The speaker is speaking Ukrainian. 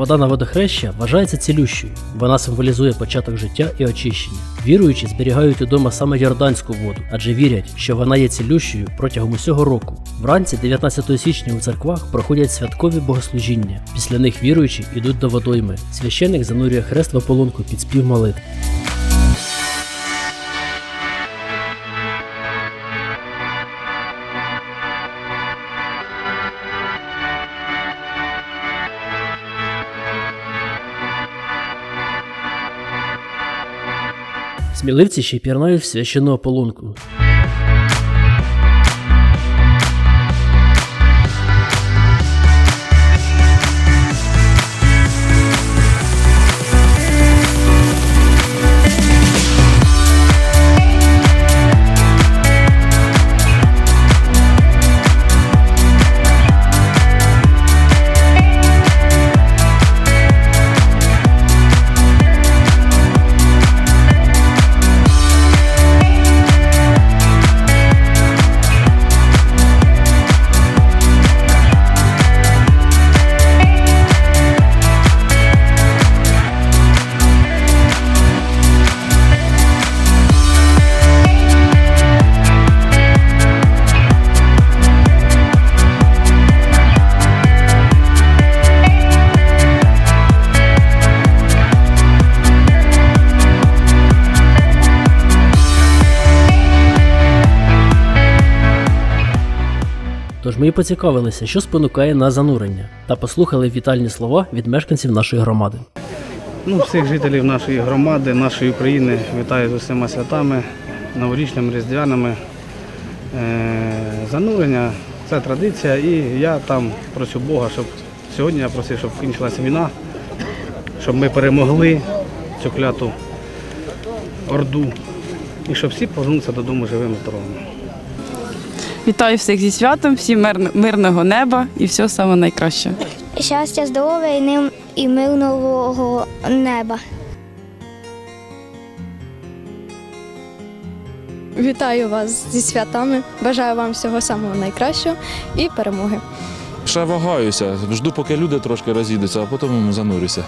Вода на водохреща вважається цілющою. Вона символізує початок життя і очищення. Віруючі зберігають удома саме йорданську воду, адже вірять, що вона є цілющою протягом усього року. Вранці 19 січня у церквах проходять святкові богослужіння. Після них віруючі йдуть до водойми. Священик занурює хрест в ополонку під спів молитв. Сміливці ще й пірнають в священну ополонку. Тож ми і поцікавилися, що спонукає на занурення, та послухали вітальні слова від мешканців нашої громади. Ну, всіх жителів нашої громади, нашої України вітаю з усіма святами, новорічними, різдвяними. Е, Занурення це традиція, і я там прошу Бога, щоб сьогодні я просив, щоб кінчилася війна, щоб ми перемогли цю кляту орду і щоб всі повернулися додому живими здоровими. Вітаю всіх зі святом, всім мир- мирного неба і всього самого найкращого. Щастя, здоров'я і ним- і мирного неба. Вітаю вас зі святами. Бажаю вам всього самого найкращого і перемоги. Ще вагаюся, жду, поки люди трошки розійдуться, а потім занурюся.